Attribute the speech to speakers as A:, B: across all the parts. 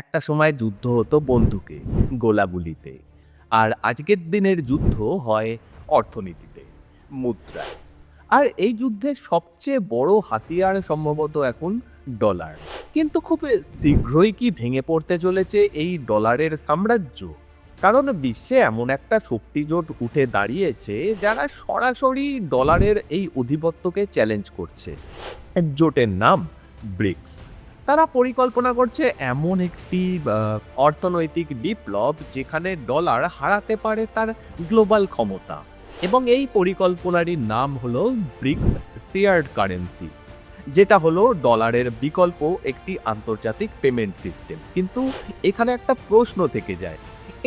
A: একটা সময় যুদ্ধ হতো বন্দুকে, গোলাগুলিতে। আর আজকের দিনের যুদ্ধ হয় অর্থনীতিতে, মুদ্রায়। আর এই যুদ্ধের সবচেয়ে বড় হাতিয়ার সম্ভবত এখন ডলার। কিন্তু খুব শীঘ্রই কি ভেঙে পড়তে চলেছে এই ডলারের সাম্রাজ্য? কারণ বিশ্বে এমন একটা শক্তিজোট উঠে দাঁড়িয়েছে যারা সরাসরি ডলারের এই অধিপত্যকে চ্যালেঞ্জ করছে। জোটের নাম ব্রিক্স। তারা পরিকল্পনা করছে এমন একটি অর্থনৈতিক বিপ্লব যেখানে ডলার হারাতে পারে তার গ্লোবাল ক্ষমতা। এবং এই পরিকল্পনারই নাম হলো ব্রিক্স শেয়ার্ড কারেন্সি, যেটা হলো ডলারের বিকল্প একটি আন্তর্জাতিক পেমেন্ট সিস্টেম। কিন্তু এখানে একটা প্রশ্ন থেকে যায়,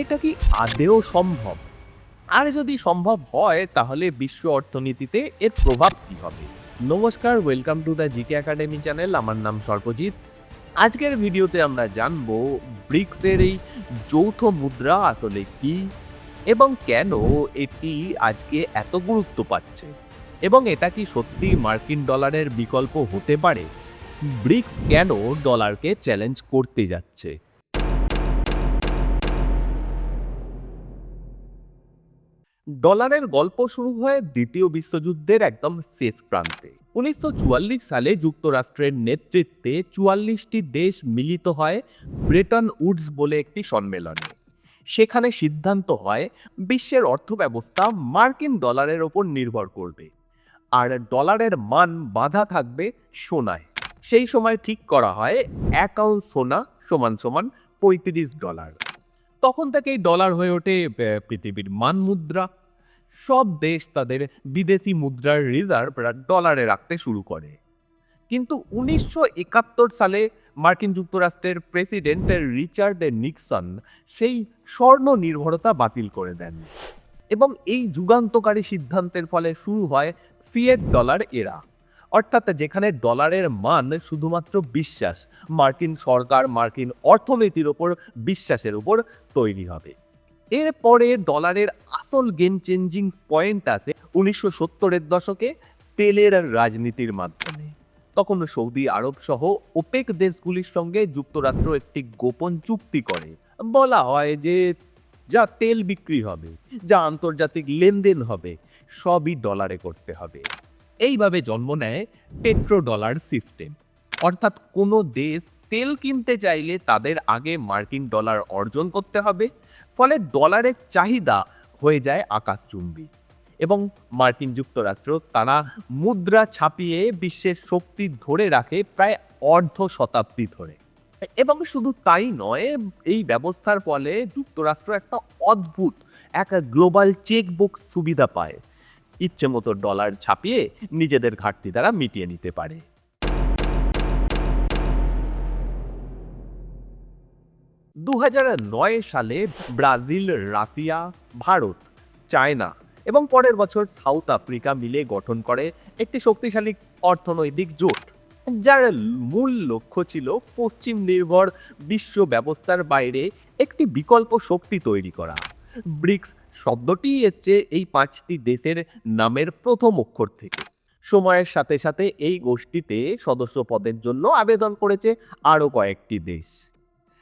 A: এটা কি আদেও সম্ভব? আর যদি সম্ভব হয়, তাহলে বিশ্ব অর্থনীতিতে এর প্রভাব কী হবে? নমস্কার, welcome to the GK academy channel, আমার নাম সর্বজিৎ। আজকের ভিডিওতে আমরা জানব ব্রিক্সের এই যৌথ মুদ্রা আসলে কি এবং কেন এটি আজকে এত গুরুত্ব পাচ্ছে এবং এটা কি সত্যি মার্কিন ডলারের বিকল্প হতে পারে? ব্রিক্স কেন ডলারকে চ্যালেঞ্জ করতে যাচ্ছে? ডলারের গল্প শুরু হয় দ্বিতীয় বিশ্বযুদ্ধের একদম শেষ প্রান্তে। উনিশশো চুয়াল্লিশ সালে যুক্তরাষ্ট্রের নেতৃত্বে চুয়াল্লিশটি দেশ মিলিত হয় ব্রেটন উডস বলে একটি সম্মেলনে। সেখানে সিদ্ধান্ত হয় বিশ্বের অর্থব্যবস্থা মার্কিন ডলারের ওপর নির্ভর করবে, আর ডলারের মান বাঁধা থাকবে সোনায়। সেই সময় ঠিক করা হয় এক সোনা সমান সমান পঁয়ত্রিশ ডলার। তখন থেকেই ডলার হয়ে ওঠে পৃথিবীর মান মুদ্রা। সব দেশ তাদের বিদেশি মুদ্রার রিজার্ভ ডলারে রাখতে শুরু করে। কিন্তু উনিশশো একাত্তর সালে মার্কিন যুক্তরাষ্ট্রের প্রেসিডেন্ট রিচার্ড নিক্সন সেই স্বর্ণ নির্ভরতা বাতিল করে দেন এবং এই যুগান্তকারী সিদ্ধান্তের ফলে শুরু হয় ফিয়েট ডলার এরা অর্থাৎ যেখানে ডলারের মান শুধুমাত্র বিশ্বাস, মার্কিন সরকার মার্কিন অর্থনীতির ওপর বিশ্বাসের উপর তৈরি হবে। এরপরে ডলারের আসল গেম চেঞ্জিং পয়েন্ট আছে উনিশশো সত্তরের দশকে তেলের রাজনীতির মাধ্যমে। তখন সৌদি আরব সহ ওপেক দেশগুলির সঙ্গে যুক্তরাষ্ট্র একটি গোপন চুক্তি করে। বলা হয় যে, যা তেল বিক্রি হবে, যা আন্তর্জাতিক লেনদেন হবে, সবই ডলারে করতে হবে। এইভাবে জন্ম নেয় পেট্রো ডলার সিস্টেম। অর্থাৎ কোনো দেশ তেল কিনতে চাইলে তাদের আগে মার্কিন ডলার অর্জন করতে হবে, ফলে ডলারের চাহিদা হয়ে যায় আকাশচুম্বী। এবং মার্কিন যুক্তরাষ্ট্র তারা মুদ্রা ছাপিয়ে বিশ্বের শক্তি ধরে রাখে প্রায় অর্ধ শতাব্দী ধরে। এবং শুধু তাই নয়, এই ব্যবস্থার ফলে যুক্তরাষ্ট্র একটা অদ্ভুত, এক গ্লোবাল চেকবুক সুবিধা পায়। ইচ্ছে মতো ডলার ছাপিয়ে নিজেদের ঘাটতি তারা মিটিয়ে নিতে পারে। দু সালে ব্রাজিল, রাশিয়া, ভারত, চায়না এবং পরের বছর সাউথ আফ্রিকা মিলে গঠন করে একটি শক্তিশালী অর্থনৈতিক জোট, যার মূল লক্ষ্য ছিল পশ্চিম নির্ভর বিশ্ব ব্যবস্থার বাইরে একটি বিকল্প শক্তি তৈরি করা। ব্রিক্স শব্দটি এসছে এই পাঁচটি দেশের নামের প্রথম অক্ষর থেকে। সময়ের সাথে সাথে এই গোষ্ঠীতে সদস্য পদের জন্য আবেদন করেছে আরও কয়েকটি দেশ।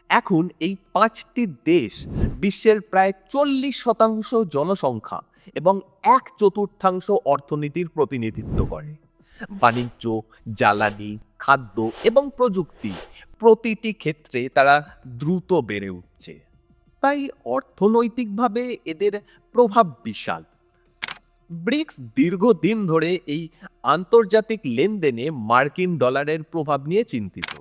A: এখন এই পাঁচটি দেশ বিশ্বের প্রায় চল্লিশ শতাংশ জনসংখ্যা এবং এক চতুর্থাংশ অর্থনীতির প্রতিনিধিত্ব করে। বাণিজ্য, জ্বালানি, খাদ্য এবং প্রযুক্তি প্রতিটি ক্ষেত্রে তারা দ্রুত বেড়ে উঠছে। তাই অর্থনৈতিকভাবে এদের প্রভাব বিশাল। ব্রিক্স দীর্ঘদিন ধরে এই আন্তর্জাতিক লেনদেনে মার্কিন ডলারের প্রভাব নিয়ে চিন্তিত।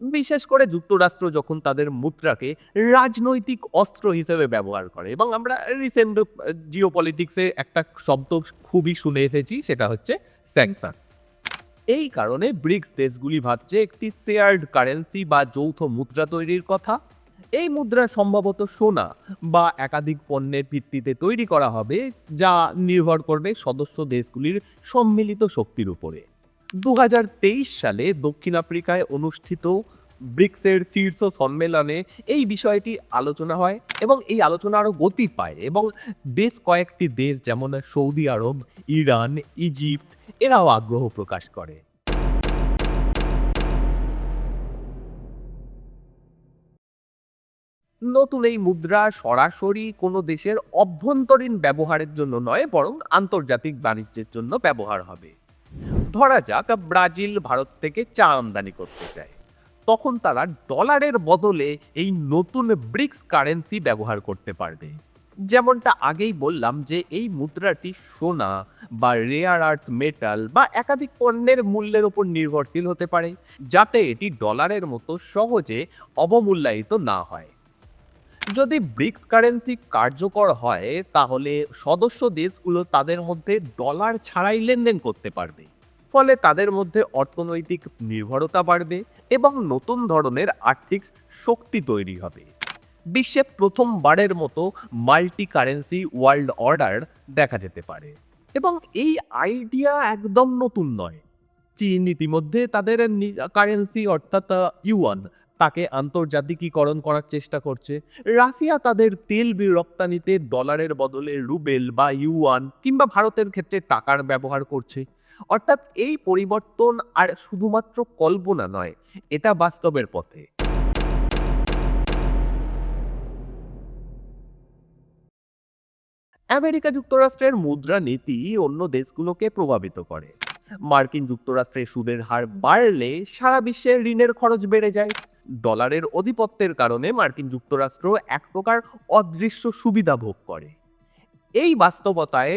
A: বিশেষ করে যুক্তরাষ্ট্র যখন তাদের মুদ্রাকে রাজনৈতিক অস্ত্র হিসেবে ব্যবহার করে, এবং আমরা রিসেন্ট জিও পলিটিক্সে একটা শব্দ খুবই শুনে এসেছি, সেটা হচ্ছে স্যাংশন। এই কারণে ব্রিক্স দেশগুলি ভাবছে একটি শেয়ার্ড কারেন্সি বা যৌথ মুদ্রা তৈরির কথা। এই মুদ্রা সম্ভবত সোনা বা একাধিক পণ্যের ভিত্তিতে তৈরি করা হবে, যা নির্ভর করবে সদস্য দেশগুলির সম্মিলিত শক্তির উপরে। দু হাজার তেইশ সালে দক্ষিণ আফ্রিকায় অনুষ্ঠিত ব্রিক্সের শীর্ষ সম্মেলনে এই বিষয়টি আলোচনা হয় এবং এই আলোচনা আরও গতি পায় এবং বেশ কয়েকটি দেশ যেমন সৌদি আরব, ইরান, ইজিপ্ট, এরাও আগ্রহ প্রকাশ করে। নতুন এই মুদ্রা সরাসরি কোনো দেশের অভ্যন্তরীণ ব্যবহারের জন্য নয়, বরং আন্তর্জাতিক বাণিজ্যের জন্য ব্যবহার হবে। ধরা যাক, ব্রাজিল ভারত থেকে চা আমদানি করতে চায়। তখন তারা ডলারের বদলে এই নতুন ব্রিক্স কারেন্সি ব্যবহার করতে পারবে। যেমনটা আগেই বললাম যে এই মুদ্রাটি সোনা বা রেয়ার আর্থ মেটাল বা একাধিক পণ্যের মূল্যের উপর নির্ভরশীল হতে পারে, যাতে এটি ডলারের মতো সহজে অবমূল্যায়িত না হয়। যদি ব্রিক্স কারেন্সি কার্যকর হয়, তাহলে সদস্য দেশগুলো তাদের মধ্যে ডলার ছাড়াই লেনদেন করতে পারবে। ফলে তাদের মধ্যে অর্থনৈতিক নির্ভরতা বাড়বে এবং নতুন ধরনের আর্থিক শক্তি তৈরি হবে। বিশ্বে প্রথমবারের মতো মাল্টি কারেন্সি ওয়ার্ল্ড অর্ডার দেখা যেতে পারে এবং এই আইডিয়া একদম নতুন নয়। চীন ইতিমধ্যে তাদের কারেন্সি অর্থাৎ ইউয়ান তাকে আন্তর্জাতিকীকরণ করার চেষ্টা করছে। রাশিয়া তাদের তেল রপ্তানিতে ডলারের বদলে রুবেল বা ইউয়ান কিংবা ভারতের ক্ষেত্রে টাকার ব্যবহার করছে। অর্থাৎ এই পরিবর্তন আর শুধুমাত্র কল্পনা নয়, এটা বাস্তবের পথে। আমেরিকা যুক্তরাষ্ট্রের মুদ্রা নীতি অন্য দেশগুলোকে প্রভাবিত করে। মার্কিন যুক্তরাষ্ট্রের সুদের হার বাড়লে সারা বিশ্বের ঋণের খরচ বেড়ে যায়। ডলারের অধিপত্যের কারণে মার্কিন যুক্তরাষ্ট্র এক প্রকার অদৃশ্য সুবিধা ভোগ করে। এই বাস্তবতায়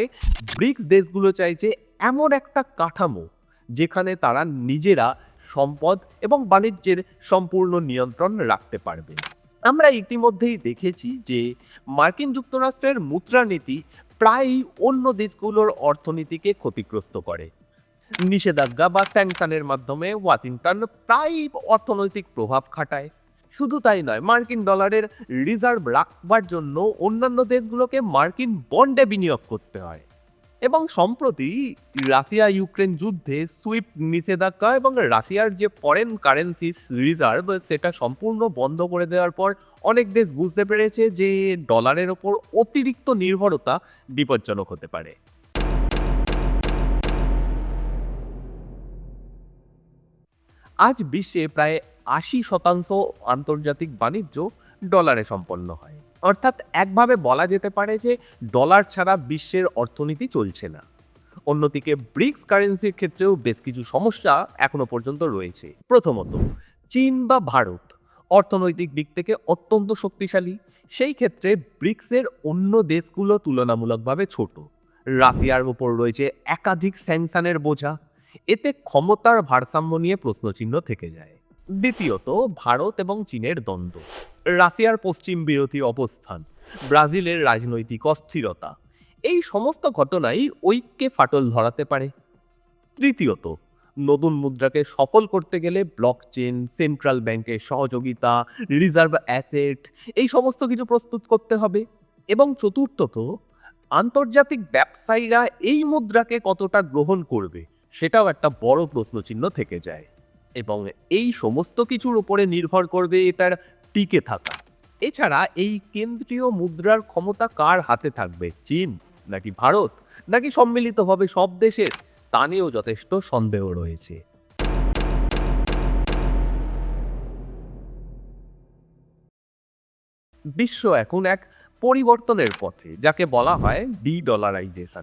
A: ব্রিক্স দেশগুলো চাইছে এমন একটা কাঠামো যেখানে তারা নিজেরা সম্পদ এবং বাণিজ্যের সম্পূর্ণ নিয়ন্ত্রণ রাখতে পারবে। আমরা ইতিমধ্যেই দেখেছি যে মার্কিন যুক্তরাষ্ট্রের মুদ্রানীতি প্রায়ই অন্য দেশগুলোর অর্থনীতিকে ক্ষতিগ্রস্ত করে। নিষেধাজ্ঞা বা স্যাংশনের মাধ্যমে ওয়াশিংটন প্রায়ই অর্থনৈতিক প্রভাব খাটায়। শুধু তাই নয়, মার্কিন ডলারের রিজার্ভ রাখবার জন্য অন্যান্য দেশগুলোকে মার্কিন বন্ডে বিনিয়োগ করতে হয়। এবং সম্প্রতি রাশিয়া ইউক্রেন যুদ্ধে সুইফট নিষেধাজ্ঞা এবং রাশিয়ার যে ফরেন কারেন্সি রিজার্ভ, সেটা সম্পূর্ণ বন্ধ করে দেওয়ার পর অনেক দেশ বুঝতে পেরেছে যে ডলারের ওপর অতিরিক্ত নির্ভরতা বিপজ্জনক হতে পারে। আজ বিশ্বে প্রায় আশি শতাংশ আন্তর্জাতিক বাণিজ্য ডলারে সম্পন্ন হয়। অর্থাৎ একভাবে বলা যেতে পারে যে ডলার ছাড়া বিশ্বের অর্থনীতি চলছে না। অন্যদিকে ব্রিক্স কারেন্সির ক্ষেত্রেও বেশ কিছু সমস্যা এখনও পর্যন্ত রয়েছে। প্রথমত, চীন বা ভারত অর্থনৈতিক দিক থেকে অত্যন্ত শক্তিশালী। সেই ক্ষেত্রে ব্রিক্সের অন্য দেশগুলো তুলনামূলকভাবে ছোট। রাশিয়ার উপর রয়েছে একাধিক স্যাংশনের বোঝা। এতে ক্ষমতার ভারসাম্য নিয়ে প্রশ্নচিহ্ন থেকে যায়। দ্বিতীয়ত, ভারত এবং চীনের দ্বন্দ্ব। রাশিয়ার পশ্চিম বিরোধী অবস্থান, ব্রাজিলের রাজনৈতিক অস্থিরতা। এই সমস্ত ঘটনাই ঐক্যে ফাটল ধরাতে পারে। তৃতীয়ত, নতুন মুদ্রাকে সফল করতে গেলে ব্লক চেন সেন্ট্রাল ব্যাংকের সহযোগিতা, রিজার্ভ অ্যাসেট, এই সমস্ত কিছু প্রস্তুত করতে হবে। এবং চতুর্থত, আন্তর্জাতিক ব্যবসায়ীরা এই মুদ্রাকে কতটা গ্রহণ করবে, সেটাও একটা বড় প্রশ্নচিহ্ন থেকে যায়। এবং এই সমস্ত কিছুর উপরে নির্ভর করবে এটার টিকে থাকা। এছাড়া এই কেন্দ্রীয় মুদ্রার ক্ষমতা কার হাতে থাকবে? চীন নাকি ভারত? নাকি সম্মিলিতভাবে সব দেশের? তা নিয়েও যথেষ্ট সন্দেহ রয়েছে। বিশ্ব এখন এক পরিবর্তনের পথে, যাকে বলা হয় ডি ডলারাইজেশন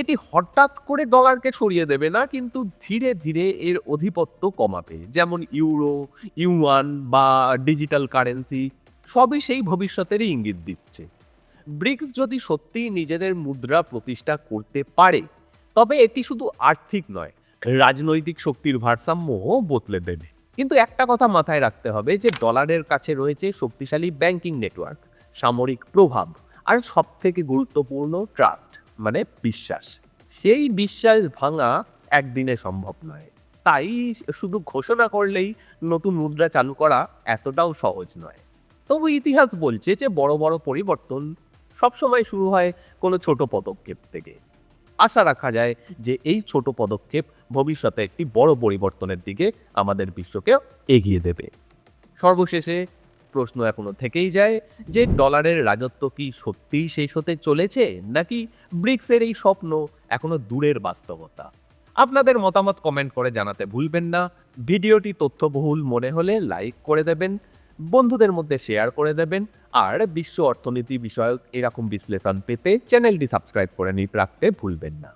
A: এটি হঠাৎ করে ডলারকে সরিয়ে দেবে না, কিন্তু ধীরে ধীরে এর অধিপত্য কমাবে। যেমন ইউরো, ইউয়ান বা ডিজিটাল কারেন্সি, সবই সেই ভবিষ্যতেরই ইঙ্গিত দিচ্ছে। ব্রিক্স যদি সত্যিই নিজেদের মুদ্রা প্রতিষ্ঠা করতে পারে, তবে এটি শুধু আর্থিক নয়, রাজনৈতিক শক্তির ভারসাম্যও বদলে দেবে। কিন্তু একটা কথা মাথায় রাখতে হবে যে, ডলারের কাছে রয়েছে শক্তিশালী ব্যাংকিং নেটওয়ার্ক, সামরিক প্রভাব, আর সব থেকে গুরুত্বপূর্ণ ট্রাস্ট। মানে বিশ্বাস। সেই বিশ্বাস ভাঙা একদিনে সম্ভব নয়। তাই শুধু ঘোষণা করলেই নতুন মুদ্রা চালু করা এতটাও সহজ নয়। তবু ইতিহাস বলছে যে বড় বড় পরিবর্তন সবসময় শুরু হয় কোনো ছোট পদক্ষেপ থেকে। আশা রাখা যায় যে এই ছোট পদক্ষেপ ভবিষ্যতে একটি বড় পরিবর্তনের দিকে আমাদের বিশ্বকে এগিয়ে দেবে। সর্বশেষে প্রশ্ন এখনও থেকেই যায় যে ডলারের রাজত্ব কি সত্যিই শেষ হতে চলেছে, নাকি ব্রিক্সের এই স্বপ্ন এখনও দূরের বাস্তবতা? আপনাদের মতামত কমেন্ট করে জানাতে ভুলবেন না। ভিডিওটি তথ্যবহুল মনে হলে লাইক করে দেবেন, বন্ধুদের মধ্যে শেয়ার করে দেবেন, আর বিশ্ব অর্থনীতি বিষয়ক এরকম বিশ্লেষণ পেতে চ্যানেলটি সাবস্ক্রাইব করে নিয়ে রাখতে ভুলবেন না।